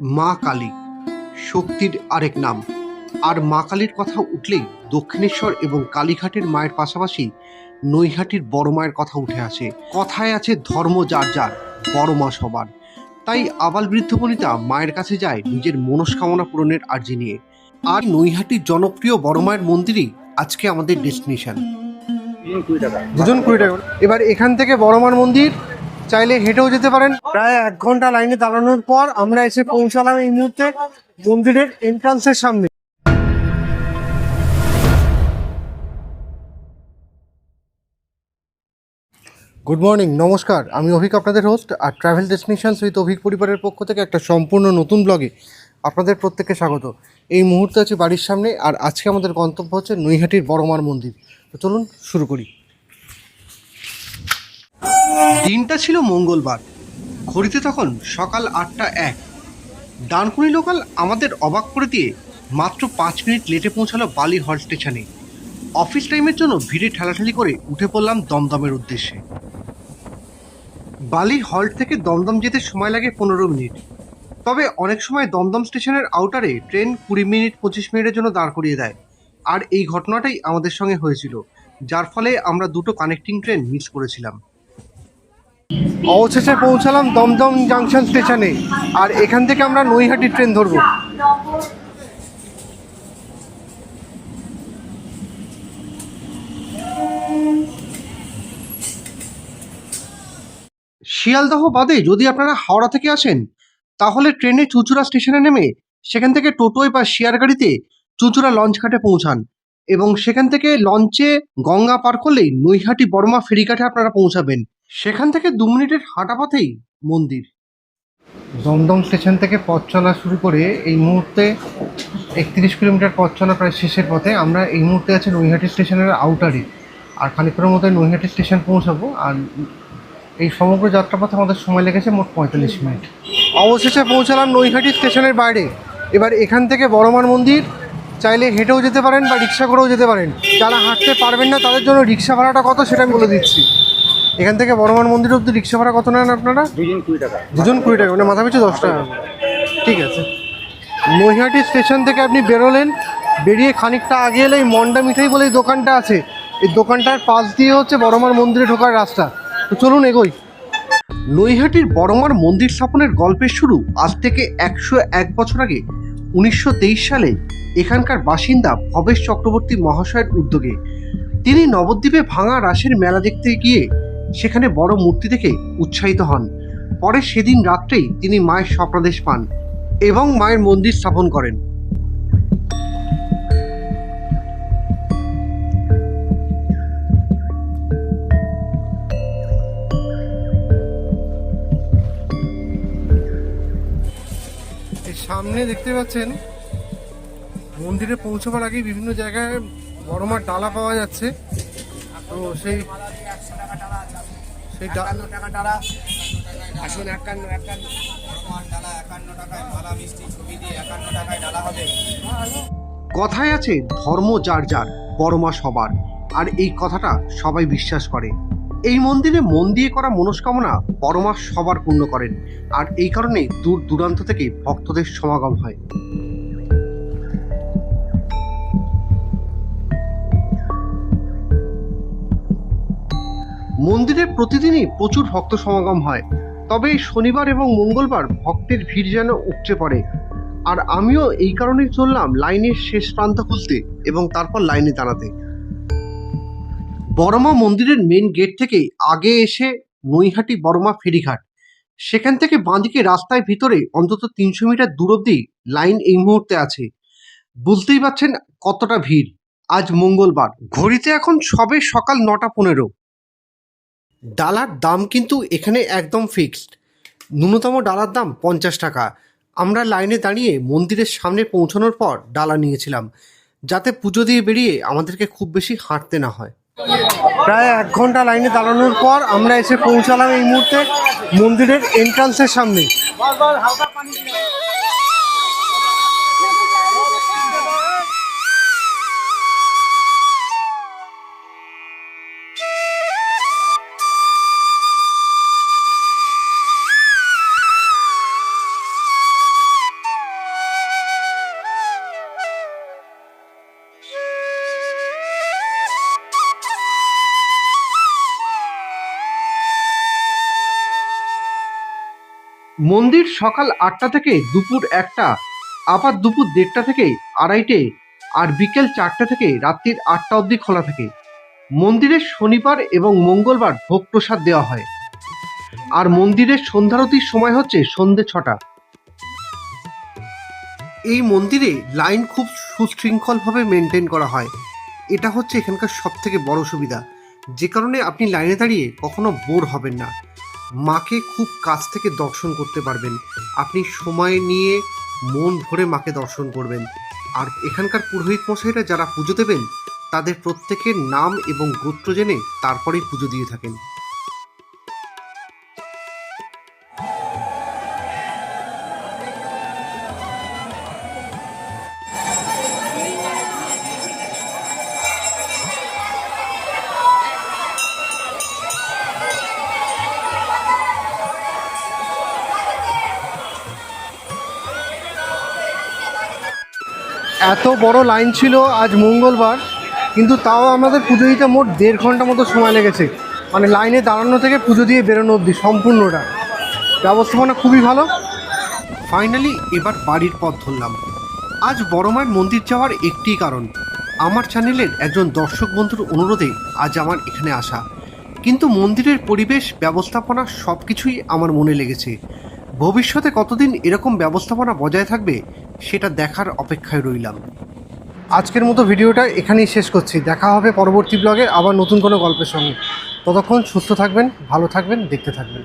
মা কালী। শক্তির আরেক নাম। আর মা কালীর কথা উঠলেই দক্ষিণেশ্বর এবং কালীঘাটের মায়ের পাশাপাশি নৈহাটির বড় মায়ের কথা উঠে আসে। কথায় আছে ধর্ম যার যার বড় মা সবার। তাই আবাল বৃদ্ধ বনিতা মায়ের কাছে যায় নিজের মনস্কামনা পূরণের আর্জি নিয়ে। আর নৈহাটির জনপ্রিয় বড় মায়ের মন্দিরই আজকে আমাদের ডেস্টিনেশন। দুজন কুড়ি টাকা। এবার এখান থেকে বড়মার মন্দির চাইলে হেঁটেও যেতে পারেন। প্রায় এক ঘণ্টা লাইনে দাঁড়ানোর পর আমরা এসে পৌঁছালাম এই মুহূর্তে মন্দিরের এন্ট্রান্সের সামনে। গুড মর্নিং নমস্কার। আমি অভিক আপনাদের হোস্ট আর ট্রাভেল ডেস্টিনেশনস উইথ অভিক পরিবারের পক্ষ থেকে একটা সম্পূর্ণ নতুন ব্লগে আপনাদের প্রত্যেককে স্বাগত। এই মুহূর্তে আছি বাড়ির সামনে আর আজকে আমাদের গন্তব্য হচ্ছে নৈহাটির বড়মার মন্দির। তো চলুন শুরু করি। দিনটা ছিল মঙ্গলবার। ঘড়িতে তখন সকাল আটটা এক। ডানকুনি লোকাল আমাদের অবাক করে দিয়ে মাত্র পাঁচ মিনিট লেটে পৌঁছালো বালি হল স্টেশনে। অফিস টাইমের জন্য ভিড়ে ঠেলাঠেলি করে উঠে পড়লাম দমদমের উদ্দেশ্যে। বালি হল্ট থেকে দমদম যেতে সময় লাগে পনেরো মিনিট। তবে অনেক সময় দমদম স্টেশনের আউটারে ট্রেন কুড়ি মিনিট পঁচিশ মিনিটের জন্য দাঁড় করিয়ে দেয়। আর এই ঘটনাটাই আমাদের সঙ্গে হয়েছিল, যার ফলে আমরা দুটো কানেক্টিং ট্রেন মিস করেছিলাম। অবশেষে পৌঁছালাম দমদম জাংশন স্টেশনে। আর এখান থেকে আমরা নৈহাটি ট্রেন ধরবো। শিয়ালদহ বাদে যদি আপনারা হাওড়া থেকে আসেন, তাহলে ট্রেনে চুচুড়া স্টেশনে নেমে সেখান থেকে টোটোয় বা শেয়ার গাড়িতে চুচুড়া লঞ্চ ঘাটে পৌঁছান এবং সেখান থেকে লঞ্চে গঙ্গা পার করলেই নৈহাটি বর্মা ফেরিঘাটে আপনারা পৌঁছাবেন। সেখান থেকে দু মিনিটের হাঁটা পথেই মন্দির। দমদম স্টেশন থেকে পথ চলা শুরু করে এই মুহূর্তে একত্রিশ কিলোমিটার পথ চলা প্রায় শেষের পথে আমরা এই মুহূর্তে আছি নৈহাটি স্টেশনের আউটারে। আর খানিকক্ষণের মধ্যে নৈহাটি স্টেশন পৌঁছাবো আর এই সমগ্র যাত্রাপথে আমাদের সময় লেগেছে মোট পঁয়তাল্লিশ মিনিট। অবশেষে পৌঁছালাম নৈহাটি স্টেশনের বাইরে। এবার এখান থেকে বড়মার মন্দির। চাইলে হেঁটেও যেতে পারেন বা রিক্সা করেও যেতে পারেন। যারা হাঁটতে পারবেন না তাদের জন্য রিক্সা ভাড়াটা কত সেটা আমি বলে দিচ্ছি। এখান থেকে বড়মার মন্দির অব্দি রিক্সা ভাড়া কত নেন আপনারা? দুজন কুড়ি টাকা। দুজন কুড়ি টাকা মানে মাথা পিছু দশ টাকা। ঠিক আছে। নৈহাটি স্টেশন থেকে আপনি বেরোলেন বেরিয়ে খানিকটা আগে এলে এই মন্ডা মিঠাই বলে এই দোকানটা আছে। এই দোকানটার পাশ দিয়ে হচ্ছে বড়মার মন্দিরে ঢোকার রাস্তা। তো চলুন এগোই। নৈহাটির বড়মার মন্দির স্থাপনের গল্পের শুরু আজ থেকে একশো এক বছর আগে উনিশশো তেইশ সালে এখানকার বাসিন্দা ভবেশ চক্রবর্তী মহাশয়ের উদ্যোগে। তিনি নবদ্বীপে ভাঙা রাসের মেলা দেখতে গিয়ে সেখানে বড় মূর্তি দেখে উৎসাহিত হন। পরে সেদিন রাত্রেই তিনি মায়ের স্বপ্নাদেশ পান এবং মায়ের মন্দির স্থাপন করেন। সামনে দেখতে পাচ্ছেন, মন্দিরে পৌঁছবার আগে বিভিন্ন জায়গায় বড় মার ডালা পাওয়া যাচ্ছে। তো সেই সেই একান্ন টাকা আসুন একান্ন একান্ন। ডালা একান্ন টাকায় মালা মিষ্টি ছবি দিয়ে একান্ন টাকায় ডালা হবে। কথায় আছে ধর্ম যার যার বড় মা সবার। আর এই কথাটা সবাই বিশ্বাস করে। এই মন্দিরে মন দিয়ে করা মনস্কামনা বড় মা সবার পূর্ণ করেন। আর এই কারণে দূর দূরান্ত থেকে ভক্তদের সমাগম হয়। মন্দিরে প্রতিদিনই প্রচুর ভক্ত সমাগম হয়। তবে শনিবার এবং মঙ্গলবার ভক্তের ভিড় যেন উপচে পড়ে। আর আমিও এই কারণেই চললাম লাইনের শেষ প্রান্ত খুলতে এবং তারপর লাইনে দাঁড়াতে। বড়মা মন্দিরের মেন গেট থেকে আগে এসে নৈহাটি বড়মা ফেরিঘাট। সেখান থেকে বাঁদিকে রাস্তায় ভিতরে অন্তত তিনশো মিটার দূর অব্দি লাইন এই মুহূর্তে আছে। বুঝতেই পারছেন কতটা ভিড়। আজ মঙ্গলবার। ঘড়িতে এখন সবে সকাল নটা পনেরো। ডালার দাম কিন্তু এখানে একদম ফিক্সড ন্যূনতম ডালার দাম পঞ্চাশ টাকা। আমরা লাইনে দাঁড়িয়ে মন্দিরের সামনে পৌঁছানোর পর ডালা নিয়েছিলাম, যাতে পুজো দিয়ে বেরিয়ে আমাদেরকে খুব বেশি হাঁটতে না হয়। প্রায় এক ঘণ্টা লাইনে দাঁড়ানোর পর আমরা এসে পৌঁছালাম এই মুহূর্তে মন্দিরের এন্ট্রান্সের সামনে। মন্দির সকাল আটটা থেকে দুপুর একটা, আবার দুপুর দেড়টা থেকে আড়াইটে আর বিকেল চারটে থেকে রাত্রির আটটা অবধি খোলা থাকে। মন্দিরে শনিবার এবং মঙ্গলবার ভোগ প্রসাদ দেওয়া হয়। আর মন্দিরের সন্ধ্যারতির সময় হচ্ছে সন্ধে ছটা। এই মন্দিরে লাইন খুব সুশৃঙ্খলভাবে মেনটেন করা হয়। এটা হচ্ছে এখানকার সব থেকে বড় সুবিধা। যে কারণে আপনি লাইনে দাঁড়িয়ে কখনো বোর হবেন না। মাকে খুব কাছ থেকে দর্শন করতে পারবেন। আপনি সময় নিয়ে মন ভরে মাকে দর্শন করবেন। আর এখানকার পুরোহিত মশাইরা যারা পুজো দেবেন, তাদের প্রত্যেকের নাম এবং গোত্র জেনে তারপরেই পুজো দিয়ে থাকেন। এত বড় লাইন ছিল আজ মঙ্গলবার, কিন্তু তাও আমাদের পুজো দিতে মোট দেড় ঘণ্টা মতো সময় লেগেছে। মানে লাইনে দাঁড়ানো থেকে পুজো দিয়ে বেরোনো অবধি সম্পূর্ণটা। ব্যবস্থাপনা খুবই ভালো। ফাইনালি এবার বাড়ির পথ ধরলাম। আজ বড় মায়ের মন্দির যাওয়ার একটি কারণ। আমার চ্যানেলের একজন দর্শক বন্ধুর অনুরোধে আজ আমার এখানে আসা। কিন্তু মন্দিরের পরিবেশ, ব্যবস্থাপনা সব কিছুই আমার মনে লেগেছে। ভবিষ্যতে কতদিন এরকম ব্যবস্থাপনা বজায় থাকবে, সেটা দেখার অপেক্ষায় রইলাম। আজকের মতো ভিডিওটা এখানেই শেষ করছি। দেখা হবে পরবর্তী ব্লগে আবার নতুন কোনো গল্পের সঙ্গে। ততক্ষণ সুস্থ থাকবেন, ভালো থাকবেন, দেখতে থাকবেন।